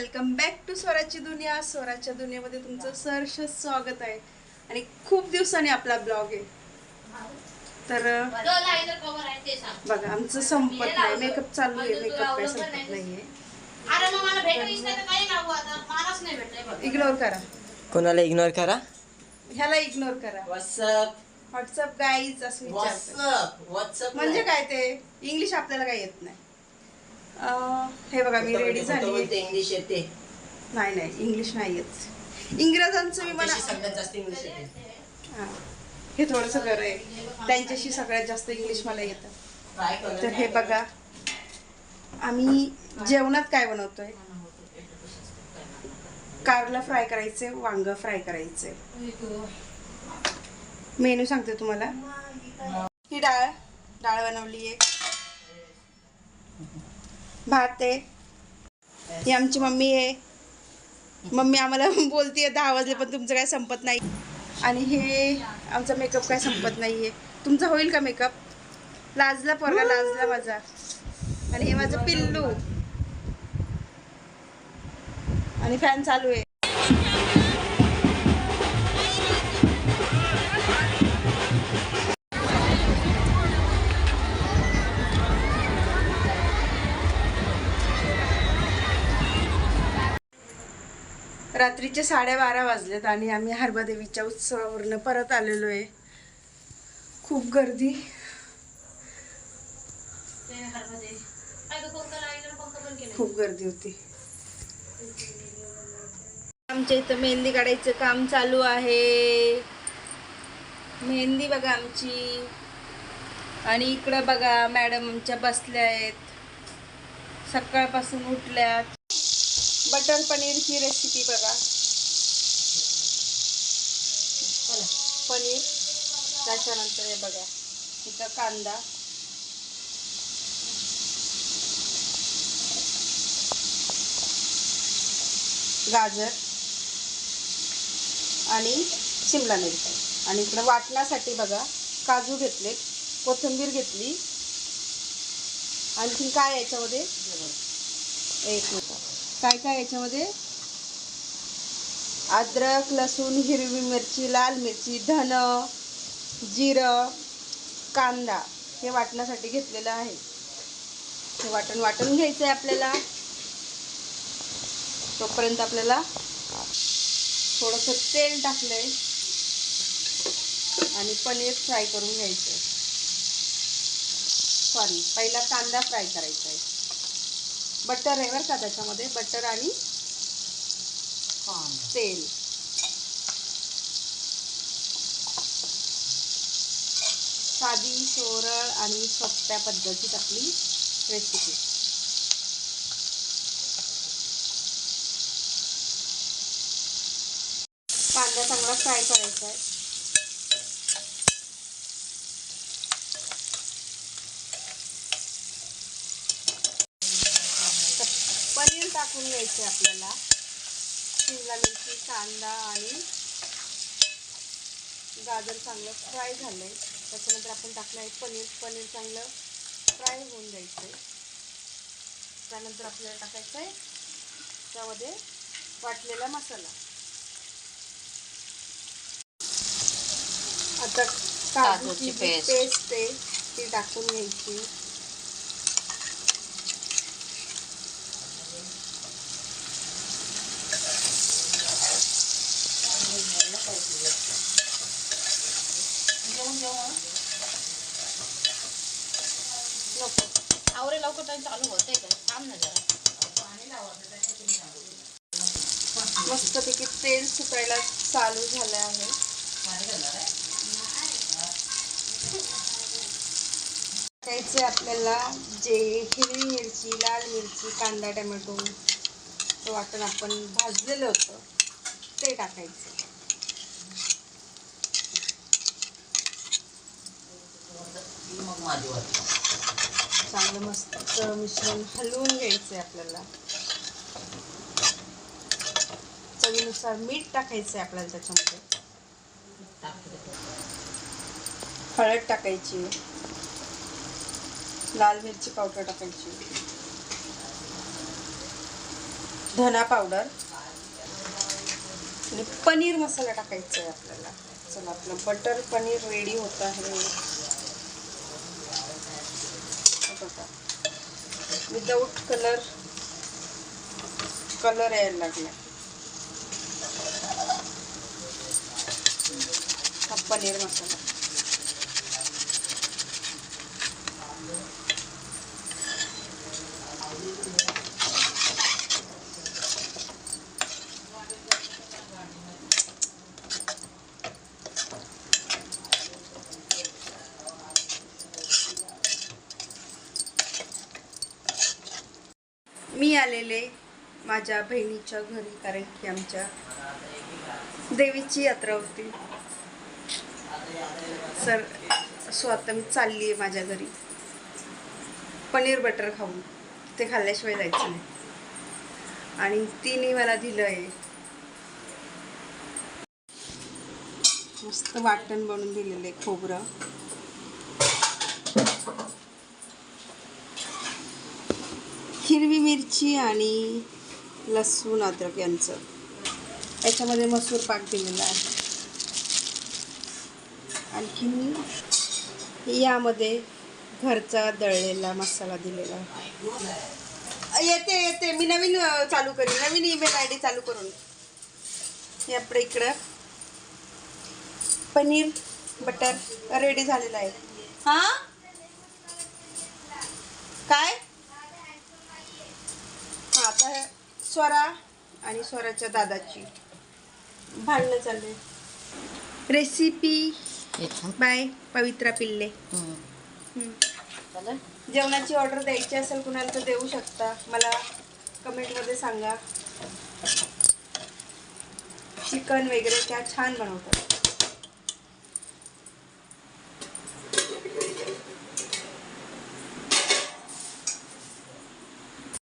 Welcome back to स्वराची दुनिया. स्वराच्या दुनियामध्ये तुमचं सहर्ष स्वागत आहे. आणि खूप दिवसांनी आपला ब्लॉग आहे. तर बघा आमचं संपत नाही. मेकअप चालू आहे. मेकअप काय संपत नाहीये. काही इग्नोर करा. कोणाला इग्नोर करा? ह्याला इग्नोर करा. व्हॉट्सअप व्हॉट्सअप गाईज असं विचारतात व्हॉट्सअप व्हॉट्सअप म्हणजे काय ते? इंग्लिश आपल्याला काही येत नाही. हे बघा मी रेडी झाली इंग्लिश येते. नाही नाही इंग्लिश नाही येत इंग्रजांचं मी मला सगळ्यात जास्त इंग्लिश येते. हा. थोडंसं बरं आहे. त्यांच्याशी सगळ्यात जास्त इंग्लिश मला येतं. तर हे बघा. आम्ही जेवणात काय बनवतोय? कारला फ्राय करायचे वांग फ्राय करायचे. मेनू सांगते तुम्हाला. ही डाळ डाळ बनवली आहे भात आहे. ही आमची मम्मी आहे. मम्मी आम्हाला बोलतीये दहा वाजले पण तुमचं काय संपत नाही. आणि हे आमचा मेकअप काय संपत नाही आहे तुमचा होईल का मेकअप लाजला पोरगा लाजला माझा. आणि हे माझं पिल्लू. आणि फॅन चालू आहे. रात्रीचे साडेबारा वाजलेत आणि आम्ही हरबादेवीच्या उत्सवावरनं परत आलेलो आहे खूप गर्दी. खूप गर्दी होती. आमच्या इथं मेहंदी काढायचं काम चालू आहे. मेहंदी बघा आमची. आणि इकडं बघा मॅडम आमच्या बसल्या आहेत. सकाळपासून उठल्यात. बटर पनीरची रेसिपी बघा. पनीर. त्याच्यानंतर हे बघा. इथं कांदा. गाजर. आणि शिमला मिरची. आणि इकडं वाटण्यासाठी बघा काजू घेतले कोथिंबीर घेतली. आणखीन काय याच्यामध्ये? एक मिनिट. काय काय याच्यामध्ये? अद्रक लसूण हिरवी मिरची लाल मिरची धन जिरं कांदा हे वाटण्यासाठी घेतलेलं आहे. हे वाटण वाटून घ्यायचं आहे आपल्याला. तोपर्यंत आपल्याला थोडंसं तेल टाकलंय आणि पनीर फ्राय करून घ्यायचं सॉरी पहिला कांदा फ्राय करायचा आहे बटर आहे बरं का त्याच्यामध्ये. बटर आणि तेल. साधी सोरळ आणि सोप्या पद्धतीत आपली रेसिपी कांदा चांगला फ्राय करायचा आहे तर पनीर टाकून घ्यायचे आपल्याला. शिमला मिरची कांदा आणि गाजर चांगलं फ्राय झालंय. त्याच्यानंतर आपण टाकलं आहे पनीर. पनीर चांगलं फ्राय होऊन द्यायचं आहे त्यानंतर आपल्याला टाकायचं आहे त्यामध्ये वाटलेला मसाला. आता काजूची. पेस्ट आहे ती टाकून घ्यायची. नको आवरे लवकर टाइम चालू होते का थांब ना जरा. मस्तपैकी तेल सुकायला चालू झालं आहे. टाकायचे आपल्याला जे हिरवी मिरची लाल मिरची कांदा टमॅटो. वाटण आपण भाजलेलं होतं ते टाकायचं. मग माझी वाट चांगलं मस्त मिश्रण हलवून घ्यायचं आहे आपल्याला. चवीनुसार मीठ टाकायचं आहे आपल्याला त्याच्यामध्ये. हळद टाकायची. लाल मिरची पावडर टाकायची. धना पावडर. आणि पनीर मसाला टाकायचा आहे आपल्याला. चला आपलं बटर पनीर रेडी होत आहे हे बघा विदाऊट कलर कलर यायला लागला. हा पनीर मसाला. मी आलेले माझ्या बहिणीच्या घरी कारण की आमच्या देवीची यात्रा होती. सर सो आता मी चालली आहे माझ्या घरी. पनीर बटर खाऊन ते खाल्ल्याशिवाय जायचं नाही. आणि तिने मला दिलं आहे मस्त वाटण बनवून दिलेलं आहे खोबरं. हिरवी मिरची आणि लसूण अद्रक यांचं. याच्यामध्ये मसूर पाक दिलेला आहे. आणखीन यामध्ये घरचा दळलेला मसाला दिलेला आहे. येते येते. मी नवीन चालू करीन. नवीन ईमेल आय डी चालू करून. हे आपलं इकडं. पनीर बटर रेडी झालेलं आहे. हां? काय? आता स्वरा आणि स्वराच्या दादाची. भांडणं चालले रेसिपी बाय पवित्रा पिल्ले. जेवणाची ऑर्डर द्यायची असेल कुणाला तर देऊ शकता. मला कमेंटमध्ये सांगा. चिकन वगैरे त्या छान बनवतात.